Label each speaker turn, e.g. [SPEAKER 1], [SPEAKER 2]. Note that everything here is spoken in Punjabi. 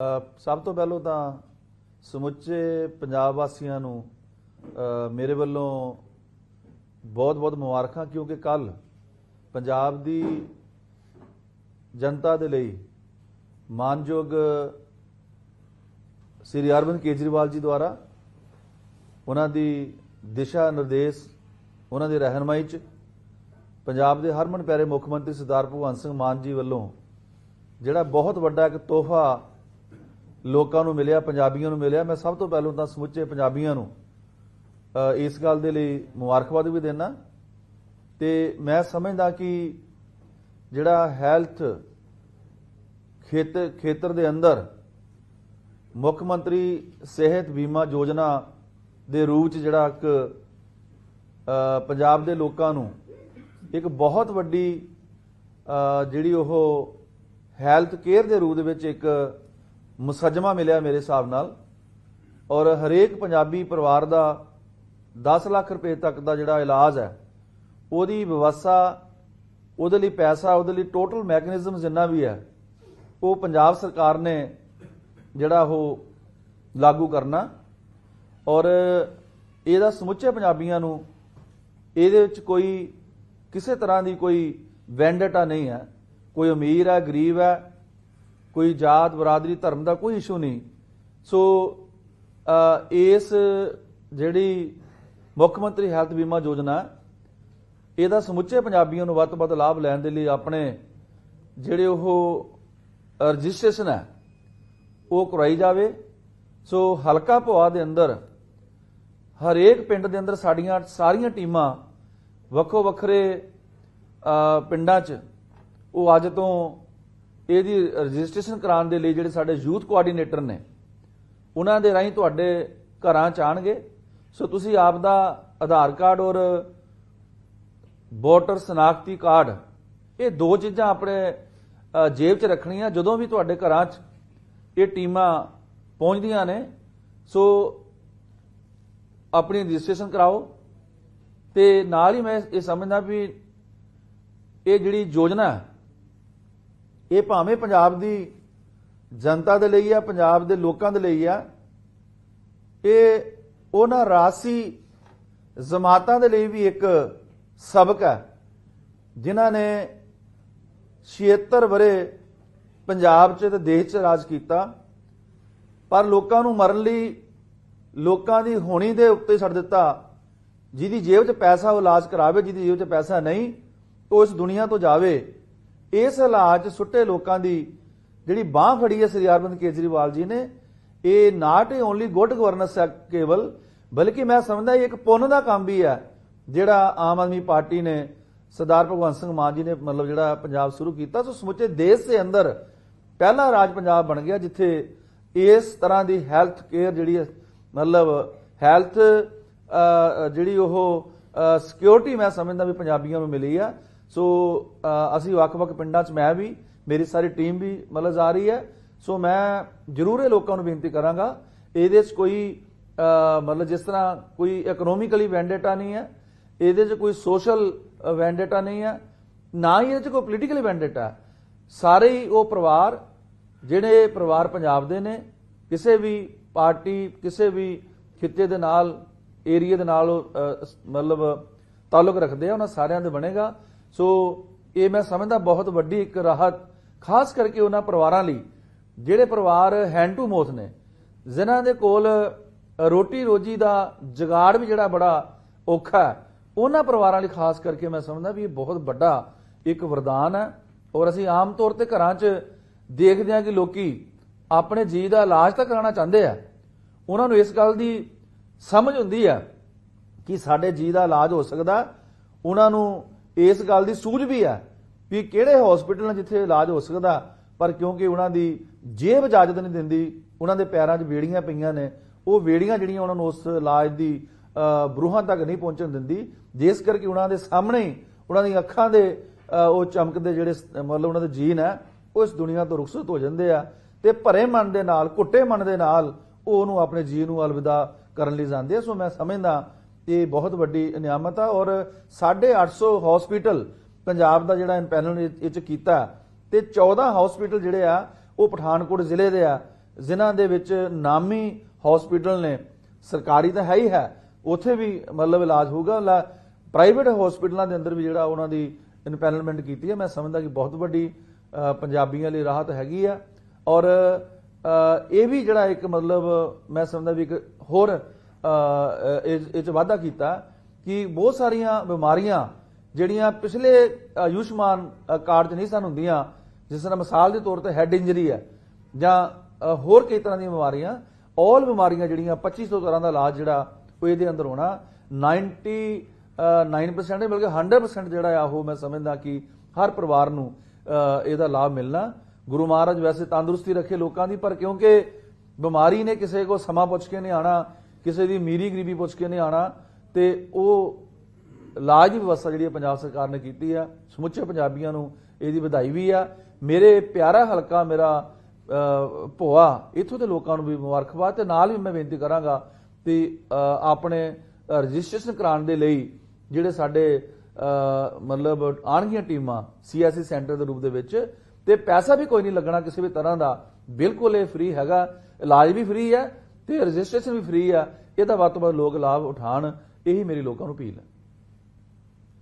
[SPEAKER 1] ਸਭ ਤੋਂ ਪਹਿਲਾਂ ਤਾਂ ਸਮੁੱਚੇ ਪੰਜਾਬ ਵਾਸੀਆਂ ਨੂੰ ਮੇਰੇ ਵੱਲੋਂ ਬਹੁਤ-ਬਹੁਤ ਮੁਬਾਰਕਾਂ, ਕਿਉਂਕਿ ਕੱਲ ਪੰਜਾਬ ਦੀ ਜਨਤਾ ਦੇ ਲਈ ਮਾਨਯੋਗ ਸ੍ਰੀ ਅਰਵਿੰਦ ਕੇਜਰੀਵਾਲ ਜੀ ਦੁਆਰਾ ਉਹਨਾਂ ਦੀ ਦਿਸ਼ਾ ਨਿਰਦੇਸ਼, ਉਹਨਾਂ ਦੀ ਰਹਿਨਮਾਈ 'ਚ ਪੰਜਾਬ ਦੇ ਹਰਮਨ ਪਿਆਰੇ ਮੁੱਖ ਮੰਤਰੀ ਸਰਦਾਰ ਭਗਵੰਤ ਸਿੰਘ ਮਾਨ ਜੀ ਵੱਲੋਂ ਜਿਹੜਾ ਬਹੁਤ ਵੱਡਾ ਇੱਕ ਤੋਹਫਾ ਲੋਕਾਂ ਨੂੰ ਮਿਲਿਆ, ਪੰਜਾਬੀਆਂ ਨੂੰ ਮਿਲਿਆ। ਮੈਂ ਸਭ ਤੋਂ ਪਹਿਲਾਂ ਤਾਂ ਸਮੁੱਚੇ ਪੰਜਾਬੀਆਂ ਨੂੰ ਇਸ ਗੱਲ ਦੇ ਲਈ ਮੁਬਾਰਕਬਾਦ ਵੀ ਦੇਣਾ ਤੇ ਮੈਂ ਸਮਝਦਾ ਕਿ ਜਿਹੜਾ ਹੈਲਥ ਖੇਤਰ ਖੇਤਰ ਦੇ ਅੰਦਰ ਮੁੱਖ ਮੰਤਰੀ ਸਿਹਤ ਬੀਮਾ ਯੋਜਨਾ ਦੇ ਰੂਪ ਚ ਜਿਹੜਾ ਇੱਕ ਪੰਜਾਬ ਦੇ ਲੋਕਾਂ ਨੂੰ ਇੱਕ ਬਹੁਤ ਵੱਡੀ ਜਿਹੜੀ ਉਹ ਹੈਲਥ ਕੇਅਰ ਦੇ ਰੂਪ ਦੇ ਵਿੱਚ ਇੱਕ ਮੁਸੱਜਮਾ ਮਿਲਿਆ ਮੇਰੇ ਹਿਸਾਬ ਨਾਲ ਔਰ ਹਰੇਕ ਪੰਜਾਬੀ ਪਰਿਵਾਰ ਦਾ 10 ਲੱਖ ਰੁਪਏ ਤੱਕ ਦਾ ਜਿਹੜਾ ਇਲਾਜ ਹੈ, ਉਹਦੀ ਵਿਵਸਥਾ, ਉਹਦੇ ਲਈ ਪੈਸਾ, ਉਹਦੇ ਲਈ ਟੋਟਲ ਮੈਕੈਨਿਜ਼ਮ ਜਿੰਨਾ ਵੀ ਹੈ, ਉਹ ਪੰਜਾਬ ਸਰਕਾਰ ਨੇ ਜਿਹੜਾ ਉਹ ਲਾਗੂ ਕਰਨਾ ਔਰ ਇਹਦਾ ਸਮੁੱਚੇ ਪੰਜਾਬੀਆਂ ਨੂੰ ਇਹਦੇ ਵਿੱਚ ਕੋਈ ਕਿਸੇ ਤਰ੍ਹਾਂ ਦੀ ਕੋਈ ਵੈਂਡਟਾ ਨਹੀਂ ਹੈ, ਕੋਈ ਅਮੀਰ ਹੈ, ਗਰੀਬ ਹੈ ਕੋਈ ਜਾਤ ਬਰਾਦਰੀ ਧਰਮ ਦਾ ਕੋਈ ਇਸ਼ੂ ਨਹੀਂ। ਸੋ ਇਸ ਜਿਹੜੀ ਮੁੱਖ ਮੰਤਰੀ ਹੈਲਥ ਬੀਮਾ ਯੋਜਨਾ, ਇਹਦਾ ਸਮੁੱਚੇ ਪੰਜਾਬੀਆਂ ਨੂੰ ਵੱਧ ਤੋਂ ਵੱਧ ਲਾਭ ਲੈਣ ਦੇ ਲਈ ਆਪਣੇ ਜਿਹੜੇ ਉਹ ਰਜਿਸਟ੍ਰੇਸ਼ਨ ਹੈ, ਉਹ ਕਰਵਾਈ ਜਾਵੇ। ਸੋ, ਹਲਕਾ ਭਵਾ ਦੇ ਅੰਦਰ, ਹਰੇਕ ਪਿੰਡ ਦੇ ਅੰਦਰ ਸਾਡੀਆਂ ਸਾਰੀਆਂ ਟੀਮਾਂ ਵੱਖੋ ਵੱਖਰੇ ਪਿੰਡਾਂ 'ਚ ਉਹ ਅੱਜ ਤੋਂ ਇਹਦੀ ਰਜਿਸਟ੍ਰੇਸ਼ਨ ਕਰਾਉਣ ਦੇ ਲਈ ਜਿਹੜੇ ਸਾਡੇ ਯੂਥ ਕੋਆਰਡੀਨੇਟਰ ਨੇ, ਉਹਨਾਂ ਦੇ ਰਾਹੀਂ ਤੁਹਾਡੇ ਘਰਾਂ 'ਚ ਆਣਗੇ ਸੋ ਤੁਸੀਂ ਆਪ ਦਾ ਆਧਾਰ ਕਾਰਡ ਔਰ ਵੋਟਰ ਸਨਾਖਤੀ ਕਾਰਡ, ਇਹ ਦੋ ਚੀਜ਼ਾਂ ਆਪਣੇ ਜੇਬ 'ਚ ਰੱਖਣੀਆਂ। ਜਦੋਂ ਵੀ ਤੁਹਾਡੇ ਘਰਾਂ 'ਚ ਇਹ ਟੀਮਾਂ ਪਹੁੰਚਦੀਆਂ ਨੇ, ਸੋ ਆਪਣੀ ਰਜਿਸਟ੍ਰੇਸ਼ਨ ਕਰਾਓ। ਤੇ ਨਾਲ ਹੀ ਮੈਂ ਇਹ ਸਮਝਦਾ ਵੀ ਇਹ ਜਿਹੜੀ ਯੋਜਨਾ ਹੈ ਇਹ ਭਾਵੇਂ ਪੰਜਾਬ ਦੀ ਜਨਤਾ ਦੇ ਲਈ ਆ, ਪੰਜਾਬ ਦੇ ਲੋਕਾਂ ਦੇ ਲਈ ਆ, ਇਹ ਉਹਨਾਂ ਰਾਸੀ ਜਮਾਤਾਂ ਦੇ ਲਈ ਵੀ ਇੱਕ ਸਬਕ ਹੈ, ਜਿਨ੍ਹਾਂ ਨੇ 76 ਬਰੇ ਪੰਜਾਬ 'ਚ ਤੇ ਦੇਸ਼ 'ਚ ਰਾਜ ਕੀਤਾ, ਪਰ ਲੋਕਾਂ ਨੂੰ ਮਰਨ ਲਈ ਲੋਕਾਂ ਦੀ ਹੋਣੀ ਦੇ ਉੱਤੇ ਛੱਡ ਦਿੱਤਾ, ਜਿਹਦੀ ਜੇਬ 'ਚ ਪੈਸਾ ਉਹ ਇਲਾਜ ਕਰਾਵੇ, ਜਿਹਦੀ ਜੇਬ 'ਚ ਪੈਸਾ ਨਹੀਂ, ਉਹ ਇਸ ਦੁਨੀਆ ਤੋਂ ਜਾਵੇ। ਇਸ ਹਾਲਾਤ 'ਚ ਸੁੱਟੇ ਲੋਕਾਂ ਦੀ ਜਿਹੜੀ ਬਾਹ ਫੜੀ ਹੈ ਸ੍ਰੀ ਅਰਵਿੰਦ ਕੇਜਰੀਵਾਲ ਜੀ ਨੇ, ਇਹ ਨਾਟ ਓਨਲੀ ਗੁੱਡ ਗਵਰਨੈਂਸ ਹੈ ਕੇਵਲ, ਬਲਕਿ ਮੈਂ ਸਮਝਦਾ ਇਹ ਇੱਕ ਪੁੰਨ ਦਾ ਕੰਮ ਵੀ ਹੈ, ਜਿਹੜਾ ਆਮ ਆਦਮੀ ਪਾਰਟੀ ਨੇ ਸਰਦਾਰ ਭਗਵੰਤ ਸਿੰਘ ਮਾਨ ਜੀ ਨੇ ਮਤਲਬ ਜਿਹੜਾ ਪੰਜਾਬ ਸ਼ੁਰੂ ਕੀਤਾ, ਸੋ ਸਮੁੱਚੇ ਦੇਸ਼ ਦੇ ਅੰਦਰ ਪਹਿਲਾ ਰਾਜ ਪੰਜਾਬ ਬਣ ਗਿਆ, ਜਿੱਥੇ ਇਸ ਤਰ੍ਹਾਂ ਦੀ ਹੈਲਥ ਕੇਅਰ ਜਿਹੜੀ ਹੈ, ਮਤਲਬ ਹੈਲਥ ਜਿਹੜੀ ਉਹ ਸਿਕਿਉਰਿਟੀ ਮੈਂ ਸਮਝਦਾ ਵੀ ਪੰਜਾਬੀਆਂ ਨੂੰ ਮਿਲੀ ਆ। ਸੋ ਅਸੀਂ ਵੱਖ-ਵੱਖ ਪਿੰਡਾਂ 'ਚ ਮੈਂ ਵੀ, ਮੇਰੀ ਸਾਰੀ ਟੀਮ ਵੀ ਮਤਲਬ ਜਾ ਰਹੀ ਹੈ। ਸੋ ਮੈਂ ਜ਼ਰੂਰ ਇਹ ਲੋਕਾਂ ਨੂੰ ਬੇਨਤੀ ਕਰਾਂਗਾ, ਇਹਦੇ 'ਚ ਕੋਈ ਮਤਲਬ ਜਿਸ ਤਰ੍ਹਾਂ ਕੋਈ ਇਕਨੋਮਿਕਲੀ ਵੈਂਡੇਟਾ ਨਹੀਂ ਹੈ, ਇਹਦੇ 'ਚ ਕੋਈ ਸੋਸ਼ਲ ਵੈਂਡੇਟਾ ਨਹੀਂ ਹੈ, ਨਾ ਹੀ ਇਹਦੇ 'ਚ ਕੋਈ ਪੋਲੀਟੀਕਲ ਵੈਂਡੇਟਾ ਸਾਰੇ ਹੀ ਉਹ ਪਰਿਵਾਰ, ਜਿਹੜੇ ਪਰਿਵਾਰ ਪੰਜਾਬ ਦੇ ਨੇ, ਕਿਸੇ ਵੀ ਪਾਰਟੀ, ਕਿਸੇ ਵੀ ਖਿੱਤੇ ਦੇ ਨਾਲ ਏਰੀਆ ਦੇ ਨਾਲ ਮਤਲਬ ਤਾਲੁਕ ਰੱਖਦੇ ਆ, ਉਹਨਾਂ ਸਾਰਿਆਂ ਦੇ ਬਣੇਗਾ। ਸੋ ਇਹ ਮੈਂ ਸਮਝਦਾ ਬਹੁਤ ਵੱਡੀ ਇੱਕ ਰਾਹਤ, ਖਾਸ ਕਰਕੇ ਉਹਨਾਂ ਪਰਿਵਾਰਾਂ ਲਈ, ਜਿਹੜੇ ਪਰਿਵਾਰ ਹੈਂਡ ਟੂ ਮੋਥ ਨੇ। ਜਿਨ੍ਹਾਂ ਦੇ ਕੋਲ ਰੋਟੀ ਰੋਜੀ ਦਾ ਜਗਾੜ ਵੀ ਜਿਹੜਾ ਬੜਾ ਔਖਾ ਉਹਨਾਂ ਪਰਿਵਾਰਾਂ ਲਈ ਖਾਸ ਕਰਕੇ ਮੈਂ ਸਮਝਦਾ ਵੀ ਇਹ ਬਹੁਤ ਵੱਡਾ ਇੱਕ ਵਰਦਾਨ ਹੈ। ਔਰ ਅਸੀਂ ਆਮ ਤੌਰ ਤੇ ਘਰਾਂ 'ਚ ਦੇਖਦੇ ਹਾਂ ਕਿ ਲੋਕੀ ਆਪਣੇ ਜੀ ਦਾ ਇਲਾਜ ਤਾਂ ਕਰਾਉਣਾ ਚਾਹੁੰਦੇ ਆ। ਉਹਨਾਂ ਨੂੰ ਇਸ ਗੱਲ ਦੀ ਸਮਝ ਹੁੰਦੀ ਹੈ ਕਿ ਸਾਡੇ ਜੀ ਦਾ ਇਲਾਜ ਹੋ ਸਕਦਾ। ਉਹਨਾਂ ਨੂੰ ਇਸ ਗੱਲ ਦੀ ਸੂਝ ਵੀ ਹੈ ਵੀ ਕਿਹੜੇ ਹਸਪੀਟਲ ਨੇ ਜਿੱਥੇ ਇਲਾਜ ਹੋ ਸਕਦਾ, ਪਰ ਕਿਉਂਕਿ ਉਹਨਾਂ ਦੀ ਜੇਬ ਇਜਾਜ਼ਤ ਨਹੀਂ ਦਿੰਦੀ, ਉਹਨਾਂ ਦੇ ਪੈਰਾਂ 'ਚ ਵੇੜੀਆਂ ਪਈਆਂ ਨੇ, ਉਹ ਵੇੜੀਆਂ ਜਿਹੜੀਆਂ ਉਹਨਾਂ ਨੂੰ ਉਸ ਇਲਾਜ ਦੀ ਬਰੂਹਾਂ ਤੱਕ ਨਹੀਂ ਪਹੁੰਚਣ ਦਿੰਦੀ, ਜਿਸ ਕਰਕੇ ਉਹਨਾਂ ਦੇ ਸਾਹਮਣੇ ਉਹਨਾਂ ਦੀਆਂ ਅੱਖਾਂ ਦੇ ਉਹ ਚਮਕਦੇ ਜਿਹੜੇ ਮਤਲਬ ਉਹਨਾਂ ਦੇ ਜੀਨ ਹੈ, ਉਹ ਇਸ ਦੁਨੀਆ ਤੋਂ ਰੁਖਸਤ ਹੋ ਜਾਂਦੇ ਆ ਤੇ ਭਰੇ ਮਨ ਦੇ ਨਾਲ, ਘੁੱਟੇ ਮਨ ਦੇ ਨਾਲ ਉਹ ਉਹਨੂੰ ਆਪਣੇ ਜੀ ਨੂੰ ਅਲਵਿਦਾ ਕਰਨ ਲਈ ਜਾਂਦੇ ਆ। ਸੋ ਮੈਂ ਸਮਝਦਾ ਇਹ ਬਹੁਤ ਵੱਡੀ ਨਿਆਮਤ ਆ ਔਰ 850 ਹਸਪੀਟਲ ਪੰਜਾਬ ਦਾ ਜਿਹੜਾ ਪੈਨਲ ਇਹ 'ਚ ਕੀਤਾ ਤੇ 14 ਹਸਪੀਟਲ ਜਿਹੜੇ ਆ, ਉਹ ਪਠਾਨਕੋਟ ਜ਼ਿਲ੍ਹੇ ਦੇ ਆ। ਜਿਨ੍ਹਾਂ ਦੇ ਵਿੱਚ ਨਾਮੀ ਹਸਪੀਟਲ ਨੇ, ਸਰਕਾਰੀ ਤਾਂ ਹੈ ਹੀ ਹੈ, ਉੱਥੇ ਵੀ ਮਤਲਬ ਇਲਾਜ ਹੋਊਗਾ। ਪ੍ਰਾਈਵੇਟ ਹਸਪੀਟਲਾਂ ਦੇ ਅੰਦਰ ਵੀ ਜਿਹੜਾ ਉਹਨਾਂ ਦੀ ਇਨਪੈਨਲਮੈਂਟ ਕੀਤੀ ਹੈ ਮੈਂ ਸਮਝਦਾ ਕਿ ਬਹੁਤ ਵੱਡੀ ਪੰਜਾਬੀਆਂ ਲਈ ਰਾਹਤ ਹੈਗੀ ਆ। ਔਰ ਇਹ ਵੀ ਜਿਹੜਾ ਇੱਕ ਮਤਲਬ ਮੈਂ ਸਮਝਦਾ ਵੀ ਇੱਕ ਹੋਰ ਇਹ ਚ ਵਾਧਾ ਕੀਤਾ ਕਿ ਬਹੁਤ ਸਾਰੀਆਂ ਬਿਮਾਰੀਆਂ ਜਿਹੜੀਆਂ ਪਿਛਲੇ ਆਯੁਸ਼ਮਾਨ ਕਾਰਡ 'ਚ ਨਹੀਂ ਸਨ ਹੁੰਦੀਆਂ ਜਿਸ ਤਰ੍ਹਾਂ ਮਿਸਾਲ ਦੇ ਤੌਰ ਤੇ ਹੈਡ ਇੰਜਰੀ ਹੈ ਜਾਂ ਹੋਰ ਕਈ ਤਰ੍ਹਾਂ ਦੀਆਂ ਬਿਮਾਰੀਆਂ ਆਲ ਬਿਮਾਰੀਆਂ ਜਿਹੜੀਆਂ 2500 ਤਰ੍ਹਾਂ ਦਾ ਇਲਾਜ ਜਿਹੜਾ ਉਹ ਇਹਦੇ ਅੰਦਰ ਹੋਣਾ 90 ਅ, 9% ਨਹੀਂ ਬਲਕਿ 100% ਜਿਹੜਾ ਆ ਉਹ ਮੈਂ ਸਮਝਦਾ ਕਿ ਹਰ ਪਰਿਵਾਰ ਨੂੰ ਇਹਦਾ ਲਾਭ ਮਿਲਣਾ। ਗੁਰੂ ਮਹਾਰਾਜ ਵੈਸੇ ਤੰਦਰੁਸਤੀ ਰੱਖੇ ਲੋਕਾਂ ਦੀ ਪਰ ਕਿਉਂਕਿ ਬਿਮਾਰੀ ਨੇ ਕਿਸੇ ਕੋ ਸਮਾਂ ਪੁੱਛ ਕੇ ਨਹੀਂ ਆਣਾ ਕਿਸੇ ਦੀ ਮੀਰੀ ਗਰੀਬੀ ਪੁੱਛ ਕੇ ਨਹੀਂ ਆਣਾ ਤੇ ਉਹ ਇਲਾਜ ਦੀ ਵਿਵਸਥਾ ਜਿਹੜੀ ਪੰਜਾਬ ਸਰਕਾਰ ਨੇ ਕੀਤੀ ਆ, ਸਮੁੱਚੇ ਪੰਜਾਬੀਆਂ ਨੂੰ ਇਹਦੀ ਵਧਾਈ ਵੀ ਆ। ਮੇਰੇ ਪਿਆਰਾ ਹਲਕਾ, ਮੇਰਾ ਭੋਆ, ਇੱਥੋਂ ਦੇ ਲੋਕਾਂ ਨੂੰ ਵੀ ਮੁਬਾਰਕਬਾਦ ਤੇ ਨਾਲ ਵੀ ਮੈਂ ਬੇਨਤੀ ਕਰਾਂਗਾ ਕਿ ਆਪਣੇ ਰਜਿਸਟ੍ਰੇਸ਼ਨ ਕਰਾਉਣ ਦੇ ਲਈ ਜਿਹੜੇ ਸਾਡੇ ਮਤਲਬ ਆਣਗੀਆਂ ਟੀਮਾਂ ਸੀਐਸਸੀ ਸੈਂਟਰ ਦੇ ਰੂਪ ਦੇ ਵਿੱਚ, ਤੇ ਪੈਸਾ ਵੀ ਕੋਈ ਨਹੀਂ ਲੱਗਣਾ ਕਿਸੇ ਵੀ ਤਰ੍ਹਾਂ ਦਾ। ਬਿਲਕੁਲ ਇਹ ਫ੍ਰੀ ਹੈਗਾ, ਇਲਾਜ ਵੀ ਫ੍ਰੀ ਹੈ ਤੇ ਰਜਿਸਟ੍ਰੇਸ਼ਨ ਵੀ ਫ੍ਰੀ ਆ ਇਹਦਾ ਵੱਧ ਤੋਂ ਵੱਧ ਲੋਕ ਲਾਭ ਉਠਾਣ ਇਹੀ ਮੇਰੀ ਲੋਕਾਂ ਨੂੰ ਅਪੀਲ ਹੈ।